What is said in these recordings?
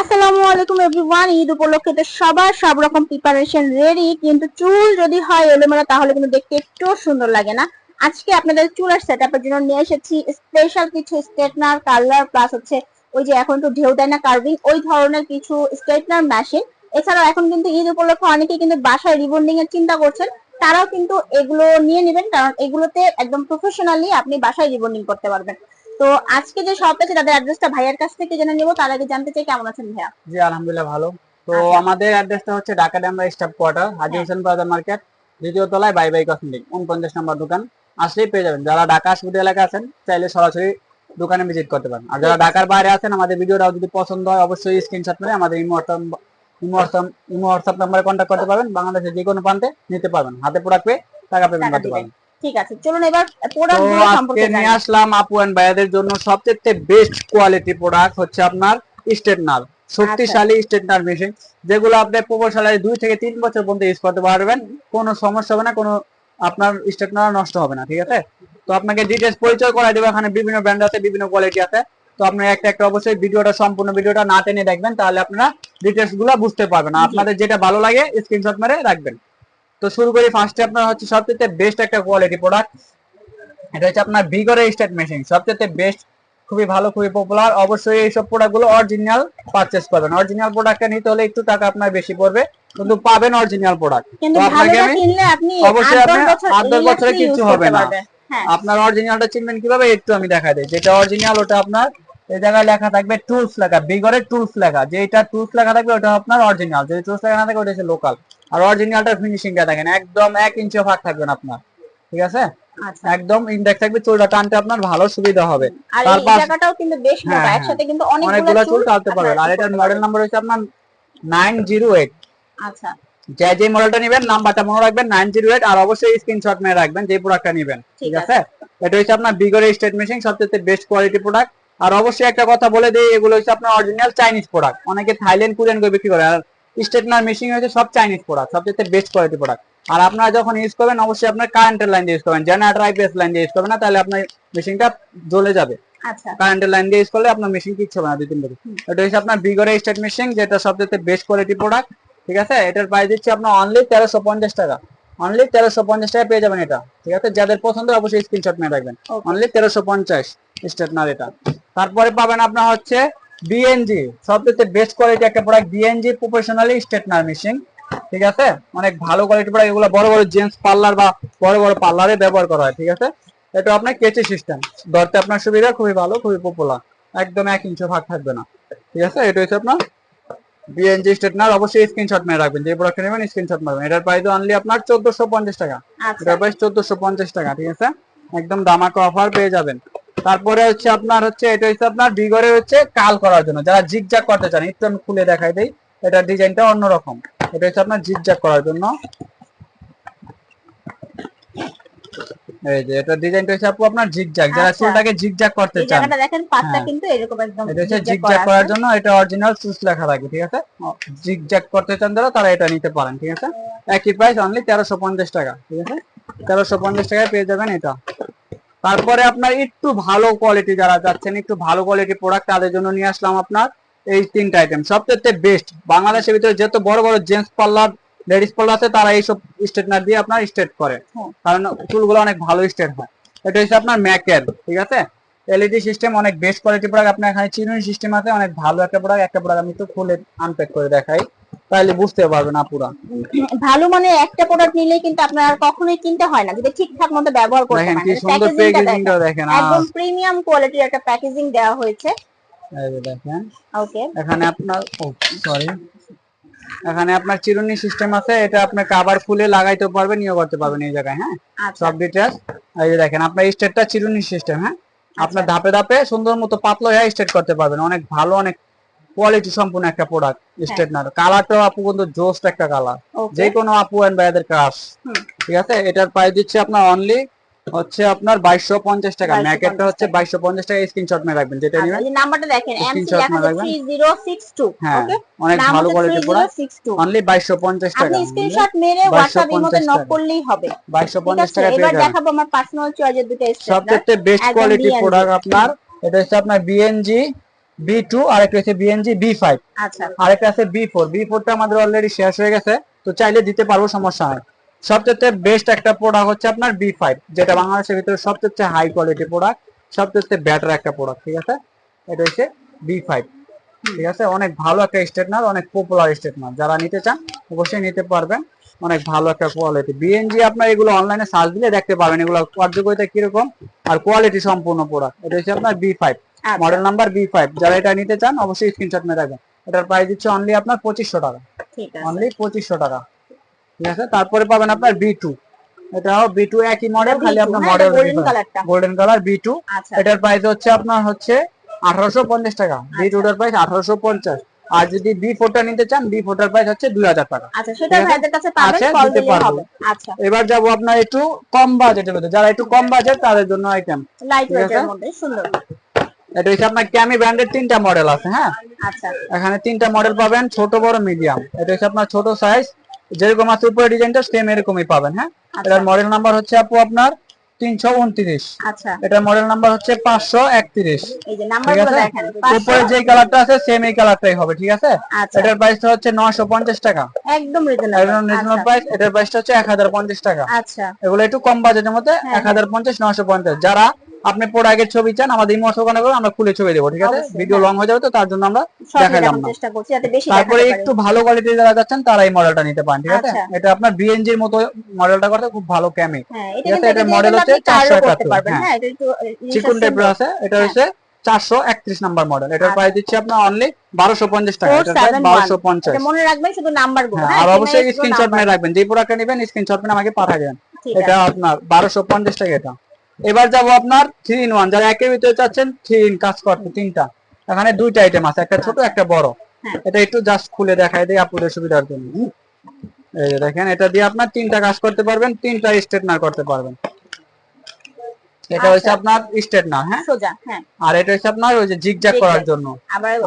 আসসালামু আলাইকুম এভরিওয়ান ঈদ উপলক্ষে তো সবার সব রকম প্রিপারেশন রেডি কিন্তু চুল যদি হয় এলোমেলো, তাহলে কিন্তু দেখতে একটু সুন্দর লাগে না। আজকে আপনাদের চুলের সেটআপের জন্য নিয়ে এসেছি স্পেশাল কিছু স্ট্রেটনার কালার প্লাস হচ্ছে ওই যে এখন তো ঢেউ দেয় না কার্ভিং ওই ধরনের কিছু স্ট্রেটনার মেশিন এছাড়াও এখন কিন্তু ঈদ উপলক্ষে অনেকেই কিন্তু বাসায় রিবন্ডিং এর চিন্তা করছেন। তারাও কিন্তু এগুলো নিয়ে নেবেন, কারণ এগুলোতে একদম প্রফেশনালি আপনি বাসায় রিবন্ডিং করতে পারবেন। তো আজকে যে শপ আছে তাদের অ্যাড্রেসটা ভাইয়ের কাছ থেকে জেনে নেব। তার আগে জানতে চাই কেমন আছেন ভাইয়া? জি আলহামদুলিল্লাহ ভালো। তো আচ্ছা। আমাদের অ্যাড্রেসটা হচ্ছে Dhaka Demra staff quarter Haji Hossain Bazar market দ্বিতীয় তলায় বাই বাই কসমেটিক উনপঞ্চাশ নম্বর দোকান। আসলেই পেয়ে যাবেন। যারা ঢাকা আশপাশে এলাকা আছেন চাইলে সরাসরি দোকানে ভিজিট করতে পারেন। আর যারা ঢাকার বাইরে আছেন আমাদের ভিডিওটাও যদি পছন্দ হয় অবশ্যই স্ক্রিনশট মেরে আমাদের imo imo WhatsApp imo WhatsApp নাম্বারে কন্ট্যাক্ট করতে পারবেন। বাংলাদেশের যে কোনো প্রান্তে নিতে পারবেন। হাতে প্রোডাক্ট পেয়ে টাকা পেমেন্ট করতে। পারবেন। ঠিক আছে চলুন এবার প্রোডাক্ট তো গুলো সম্পর্কে নিয়ে আসলাম আপু এন্ড ভাইয়াদের জন্য সবচেয়ে বেস্ট কোয়ালিটি প্রোডাক্ট হচ্ছে আপনার স্টেটনার শক্তিশালী স্টেটনার মেশিন যেগুলো আপনি প্রকৌশলায় দুই থেকে তিন বছর পর্যন্ত ইউজ করতে পারবেন কোনো সমস্যা হবে না কোনো আপনার স্টেটনার নষ্ট হবে না ঠিক আছে? তো আপনাকে ডিটেলস পরিচয় করাই দেবো এখানে বিভিন্ন ব্র্যান্ড আছে বিভিন্ন কোয়ালিটি আছে। তো আপনার একটা একটা অবশ্যই ভিডিওটা সম্পূর্ণ ভিডিওটা না টেনে দেখবেন তাহলে আপনারা ডিটেলসগুলো বুঝতে পারবেন। আপনাদের যেটা ভালো লাগে স্ক্রিনশট মেরে রাখবেন। তো শুরু করি ফার্স্টে আপনার হচ্ছে সবচেয়ে বেস্ট একটা কোয়ালিটি প্রোডাক্ট এটা হচ্ছে আপনার বিগরের স্টেট মেশিন সবচেয়ে বেস্ট খুবই ভালো খুবই পপুলার অবশ্যই এইসব প্রোডাক্টগুলো অরিজিনাল পারচেস করবেন। অরিজিনাল প্রোডাক্টটা নিতে হলে একটু টাকা আপনার বেশি পড়বে কিন্তু পাবেন অরিজিনাল প্রোডাক্ট আপনাকে আমি কিনলে আপনি অবশ্যই আট দশ আপনি আট দশ বছরে use কিচ্ছু করতে হবে না। হ্যাঁ। আপনার অরিজিনালটা চিনবেন কীভাবে একটু আমি দেখা দিই। যেটা অরিজিনাল ওটা আপনার এই জায়গায় লেখা থাকবে টুলস লেখা বিগরের টুলস লেখা। যেটা টুলস লেখা থাকবে ওটা আপনার অরিজিনাল যদি টুলস লেখা না থাকে ওটা হচ্ছে লোকাল আর অরিজিনালটা ফিনিশিংটা দেখেন একদম এক ইঞ্চিও ফাঁক থাকবে না আপনার। ঠিক আছে? আচ্ছা। একদম ইনডেক্স থাকবে চুলটা টানতে আপনার ভালো সুবিধা হবে। আর এই জায়গাটাও কিন্তু বেশ মোটা হ্যাঁ, একসাথে কিন্তু অনেকগুলো চুল টানতে পারবেন। আর এটার মডেল। নাম্বার হচ্ছে আপনার নাইন জিরো এইট আচ্ছা। যে যে মডেলটা নেবেন নাম্বারটা মনে রাখবেন নাইন জিরো এইট আর অবশ্যই স্ক্রিনশট মেরে রাখবেন যে প্রোডাক্টটা নেবেন। ঠিক আছে। এটা হচ্ছে আপনার বিগরের স্টেট মেশিন সবচেয়ে বেস্ট কোয়ালিটি প্রোডাক্ট আর অবশ্যই একটা কথা বলে দিই এগুলো হচ্ছে আপনার অরিজিনাল চাইনিজ প্রোডাক্ট অনেকে থাইল্যান্ড কোরিয়ান করে বিক্রি করে আর স্টেটনার মেশিন হচ্ছে সব চাইনিজ প্রোডাক্ট সবচেয়ে বেস্ট কোয়ালিটি প্রোডাক্ট আর আপনারা যখন ইউজ করবেন অবশ্যই আপনার কারেন্টের লাইন দিয়ে ইউজ করবেন। জেনারেটর আইপিএস লাইন দিয়ে ইউজ করবেন না তাহলে আপনার মেশিনটা জ্বলে যাবে। আচ্ছা। কারেন্টের লাইন দিয়ে ইউজ করলে আপনার মেশিন কিচ্ছু হবে না দুই তিন বছর। এটা হচ্ছে আপনার বিগরের স্টেট মেশিন যেটা সবচেয়ে বেস্ট কোয়ালিটি প্রোডাক্ট ঠিক আছে? এটার প্রাইস দিচ্ছি আপনার অনলি তেরোশো পঞ্চাশ টাকা। অনলি তেরোশো পঞ্চাশ টাকা পেয়ে যাবেন এটা ঠিক আছে? যাদের পছন্দ অবশ্যই স্ক্রিনশট নিয়ে রাখবেন। অনলি তেরোশো পঞ্চাশ। স্টেটনার এটা। তারপরে পাবেন আপনার হচ্ছে বিএনজি সবচেয়ে বেস্ট কোয়ালিটি একটা product BNG professionally straightener machine ঠিক আছে? অনেক ভালো কোয়ালিটি প্রোডাক্ট এগুলো বড় বড় জেন্টস পার্লার বা বড় বড় পার্লারে ব্যবহার করা হয় ঠিক আছে? এটা আপনার কেচি সিস্টেম ধরতে আপনার সুবিধা খুবই ভালো খুবই পপুলার একদম এক ইঞ্চি ভাগ থাকবে না ঠিক আছে? এটা হচ্ছে আপনার বিএনজি স্টেটনার অবশ্যই স্ক্রিনশট মেরে রাখবেন যে প্রোডাক্ট নেবেন স্ক্রিনশট মারবেন। এটার প্রাইস অনলি আপনার চোদ্দশো পঞ্চাশ টাকা। আচ্ছা। এটার প্রাইস চোদ্দশো পঞ্চাশ টাকা ঠিক আছে? একদম দামাকা অফার পেয়ে যাবেন। তারপরে হচ্ছে আপনার হচ্ছে এটা হচ্ছে আপনার বিগরে হচ্ছে কাল করার জন্য। যারা জিগজাগ করতে চান একটু আমি খুলে দেখাই দিই এটার ডিজাইনটা অন্যরকম। এটা হচ্ছে আপনার জিগজাগ করার জন্য। এই যে এটা ডিজাইনটা হচ্ছে আপু আপনার জিগজাগ যারা আচ্ছা। চুলটাকে জিগজাগ করতে চান। দেখেন পাতটা হ্যাঁ। কিন্তু এরকম একদম এটা হচ্ছে করা করার জন্য এটা অরিজিনাল সুস লেখা থাকে ঠিক আছে? জিগজ্যাগ করতে চান যারা তারা এটা নিতে পারেন ঠিক আছে? একই প্রাইস অনলি তেরোশো পঞ্চাশ টাকা ঠিক আছে? তেরোশো পঞ্চাশ টাকায় পেয়ে যাবেন এটা। তারপরে আপনার একটু ভালো কোয়ালিটি যারা যাচ্ছেন একটু ভালো কোয়ালিটি প্রোডাক্ট তাদের জন্য নিয়ে আসলাম আপনার এই তিনটা আইটেম সবচেয়ে বেস্ট বাংলাদেশের ভিতরে যেহেতু বড় বড় জেন্টস পার্লার লেডিস পার্লার আছে তারা এইসব স্ট্রেটনার দিয়ে আপনার স্ট্রেট করে। হ্যাঁ। কারণ চুলগুলো অনেক ভালো স্ট্রেট হয়। এটা হচ্ছে আপনার ম্যাকের ঠিক আছে? এলইডি সিস্টেম অনেক বেস্ট কোয়ালিটি প্রোডাক্ট আপনার এখানে চিরুনি সিস্টেম আছে অনেক ভালো একটা প্রোডাক্ট একটা প্রোডাক্ট আমি তো খুলে আনপ্যাক করে দেখাই তাহলে বুঝতে পারবেন আপুরা। ভালো মানে একটা প্রোডাক্ট নিলেই কিন্তু আপনার আর কখনোই কিনতে হয় না যদি ঠিকঠাক মতো ব্যবহার করতে পারেন। কি সুন্দর প্যাকেজিংটা দেখেন। একদম প্রিমিয়াম কোয়ালিটির একটা প্যাকেজিং দেওয়া হয়েছে। এই যে দেখেন। ওকে। এখানে আপনার সরি এখানে আপনার চিরুনি সিস্টেম আছে এটা আপনার কাবার খুলে লাগাইতে পারবেন ইয়ে করতে পারবেন এই জায়গায় হ্যাঁ? আচ্ছা। সব ডিটেলস এই যে দেখেন আপনার স্টেটটা চিরুনি সিস্টেম হ্যাঁ? আপনার ধাপে ধাপে সুন্দর মতো পাতলা হেয়ার স্ট্রেট করতে পারবেন। অনেক ভালো অনেক কোয়ালিটি সম্পূর্ণ একটা প্রোডাক্ট স্ট্রেটনার কালারটাও আপু কিন্তু জোস্ট একটা কালার যে কোনো আপু এন্ড ভাইয়াদের ক্রাশ হুম। ঠিক আছে? এটার প্রাইস দিচ্ছে আপনার অনলি হচ্ছে আপনার বাইশশো পঞ্চাশ টাকা। 2250 ম্যাকেটটা হচ্ছে বাইশশো পঞ্চাশ টাকা স্ক্রিনশট মেরে রাখবেন যেটা আচ্ছা, নেবেন এই নাম্বারটা দেখেন এমসি Screenshot লেখা আছে মারবেন। 3062 হ্যাঁ ওকে অনেক ভালো কোয়ালিটি 3062 অনলি বাইশশো পঞ্চাশ টাকা। আপনি স্ক্রিনশট মেরে 2250 WhatsApp এর মধ্যে নক করলেই হবে। বাইশশো ঠিক পঞ্চাশ আছে টাকা পেয়ে এবার দেখাবো আমার পার্সোনাল চয়েসের দুটো স্টেপলার সবচেয়ে বেস্ট কোয়ালিটি প্রোডাক্ট আপনার এটা হচ্ছে আপনার বিএনজি বি টু আর একটা হচ্ছে বিএনজি বি ফাইভ আচ্ছা। আরেকটা আছে বি ফোর বি ফোরটা আমাদের অলরেডি শেষ হয়ে গেছে। তো চাইলে দিতে পারব সমস্যা হয় সবচেয়ে বেস্ট একটা প্রোডাক্ট হচ্ছে আপনার বি ফাইভ যেটা বাংলাদেশের ভিতরে সবচেয়ে হাই কোয়ালিটি প্রোডাক্ট সবচেয়ে বেটার একটা প্রোডাক্ট ঠিক আছে? এটা হচ্ছে বি ফাইভ ঠিক আছে? অনেক ভালো একটা স্টেটনার অনেক পপুলার স্টেটনার। যারা নিতে চান অবশ্যই নিতে পারবেন। অনেক ভালো একটা কোয়ালিটি বিএনজি আপনার এগুলো অনলাইনে সার্চ দিলে দেখতে পাবেন এগুলো কার্যকরিতা কীরকম আর কোয়ালিটি সম্পূর্ণ প্রোডাক্ট এটা হচ্ছে আপনার B five model number B five যারা এটা নিতে চান অবশ্যই স্ক্রিনশট মেরে রাখবেন। এটার প্রাইস দিচ্ছে অনলি আপনার পঁচিশশো টাকা। অনলি পঁচিশশো টাকা। ঠিক আছে? তারপরে পাবেন আপনার বি টু এটাও বি টু একই মডেল খালি আপনার model golden colour B two এটার প্রাইস হচ্ছে আপনার হচ্ছে আঠারোশো পঞ্চাশ টাকা। বি টু এর প্রাইস আঠারোশো পঞ্চাশ। আর যদি বি ফোরটা নিতে চান বি ফোরটার প্রাইস হচ্ছে দুই হাজার টাকা। আচ্ছা দিতে পারব। আচ্ছা। এবার যাব আপনার একটু কম বাজেটের মধ্যে। যারা একটু কম বাজেট তাদের জন্য আইটেম এটা হচ্ছে আপনার ক্যামি ব্র্যান্ডের তিনটা মডেল আছে হ্যাঁ? আচ্ছা। এখানে তিনটা মডেল পাবেন ছোট বড় মিডিয়াম এটা হচ্ছে আপনার ছোট সাইজ যেরকম আছে উপরে ডিজাইনটা সেম এরকমই পাবেন হ্যাঁ? আচ্ছা। এটার মডেল নাম্বার হচ্ছে আপু আপনার তিনশো উনত্রিশ। আচ্ছা। এটার মডেল নাম্বার হচ্ছে পাঁচশো একত্রিশ। আছে? দেখেন উপরে যে কালারটা আছে সেম এই কালারটাই হবে ঠিক আছে? আচ্ছা। এটার প্রাইসটা হচ্ছে নশো পঞ্চাশ টাকা। একদম রিজনেবল প্রাইস এটার প্রাইসটা হচ্ছে এক হাজার পঞ্চাশ টাকা। আচ্ছা। এগুলো একটু কম বাজেটের মধ্যে হ্যাঁ, এক হাজার পঞ্চাশ নশো পঞ্চাশ। যারা আপনি প্রোডাক্টের ছবি চান আমাদের ইমোস ওখানে করে আমরা খুলে ছবি দেবো ঠিক আছে? ভিডিও হ্যাঁ। লং হয়ে যাবে তো তার জন্য আমরা দেখাইলাম না। চেষ্টা করছি যাতে বেশি তারপরে একটু ভালো কোয়ালিটির যারা যাচ্ছেন তারা এই মডেলটা নিতে পারেন ঠিক আছে? আচ্ছা। এটা আপনার বিএনজির মতো মডেলটা করতে খুব ভালো ক্যামি হ্যাঁ ঠিক এটা আছে, এটা model হচ্ছে 471 পারবেন। হ্যাঁ। হ্যাঁ চিকুন টাইপের আছে এটা হ্যাঁ। হচ্ছে চারশো একত্রিশ নাম্বার মডেল এটার আচ্ছা। প্রাইস দিচ্ছি আপনার অনলি বারোশো পঞ্চাশ টাকা এটার প্রাইস 471 বারোশো পঞ্চাশ। মনে রাখবেন শুধু হ্যাঁ হ্যাঁ আর অবশ্যই স্ক্রিনশট। মেরে রাখবেন যে প্রোডাক্টটা নেবেন স্ক্রিনশট মেরে আমাকে ঠিক এটা আপনার বারোশো পঞ্চাশ টাকা এটা। এবার যাব আপনার থ্রি ইন ওয়ান যারা একের ভিতরে চাচ্ছেন থ্রি ইন কাজ করতে তিনটা। এখানে দুইটা আইটেম আছে একটা ছোট একটা বড়। হ্যাঁ। এটা একটু জাস্ট খুলে দেখাই দিই আপনাদের সুবিধার জন্য এই যে দেখেন এটা দিয়ে আপনার তিনটা কাজ করতে পারবেন তিনটা স্ট্রেটনার করতে পারবেন। এটা হচ্ছে আচ্ছা। আপনার স্ট্রেটনার হ্যাঁ? সোজা হ্যাঁ। আর এটা হচ্ছে আপনার ওই যে জিগজ্যাগ করার জন্য।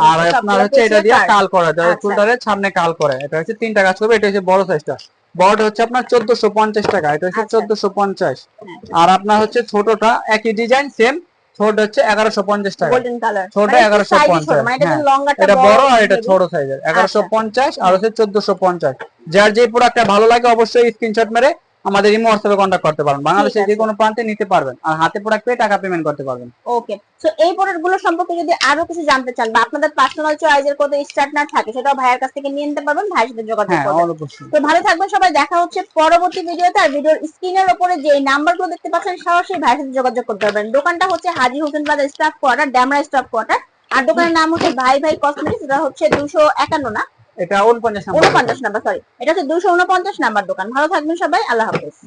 আর আপনার হচ্ছে এটা দিয়ে কাল করা যায় আচ্ছা। চুলটারে সামনে কাল করে। এটা হচ্ছে তিনটা কাজ করবে এটা হচ্ছে বড় সাইজটা বড়টা হচ্ছে আপনার চোদ্দশো পঞ্চাশ টাকা এটা হচ্ছে আচ্ছা। চোদ্দশো পঞ্চাশ হ্যাঁ। আর আপনার হচ্ছে ছোটটা একই ডিজাইন সেম ছোট হচ্ছে এগারোশো পঞ্চাশ টাকা কালার ছোট 1150 মানে এটা হ্যাঁ। এটা বড় আর এটা ছোট সাইজের এগারোশো আচ্ছা। পঞ্চাশ আর হচ্ছে চোদ্দশো পঞ্চাশ যার যে প্রোডাক্টটা ভালো লাগে অবশ্যই স্ক্রিনশট মেরে আমাদের ইমো হোয়াটসঅ্যাপে কন্ট্যাক্ট করতে পারেন বাংলাদেশের যে কোনো প্রান্তে নিতে পারবেন। আর হাতে প্রোডাক্ট পেয়ে টাকা পেমেন্ট করতে পারবেন। ওকে সো এই প্রোডাক্টগুলো সম্পর্কে যদি আরও কিছু জানতে চান বা আপনাদের পার্সোনাল চয়েসের কত স্টার্টনার থাকে সেটাও ভাইয়ের কাছ থেকে নিয়ে নিতে পারবেন ভাইয়ের সাথে যোগাযোগ হ্যাঁ করবেন। তো ভালো থাকবেন সবাই দেখা হচ্ছে পরবর্তী ভিডিওতে। আর ভিডিওর স্ক্রিনের উপরে যে নাম্বারগুলো দেখতে পাচ্ছেন সরাসরি ভাইয়ের সাথে যোগাযোগ করতে পারবেন। দোকানটা হচ্ছে Haji Hossain Bazar staff quarter Demra staff quarter আর দোকানের নাম হচ্ছে ভাই ভাই কসমেটিক্স এটা হচ্ছে দুশো একান্ন না? এটা উনপঞ্চাশ নাম্বার উনপঞ্চাশ নাম্বার সরি এটা হচ্ছে দুশো উনপঞ্চাশ নাম্বার দোকান। ভালো থাকবেন সবাই আল্লাহ হাফেজ।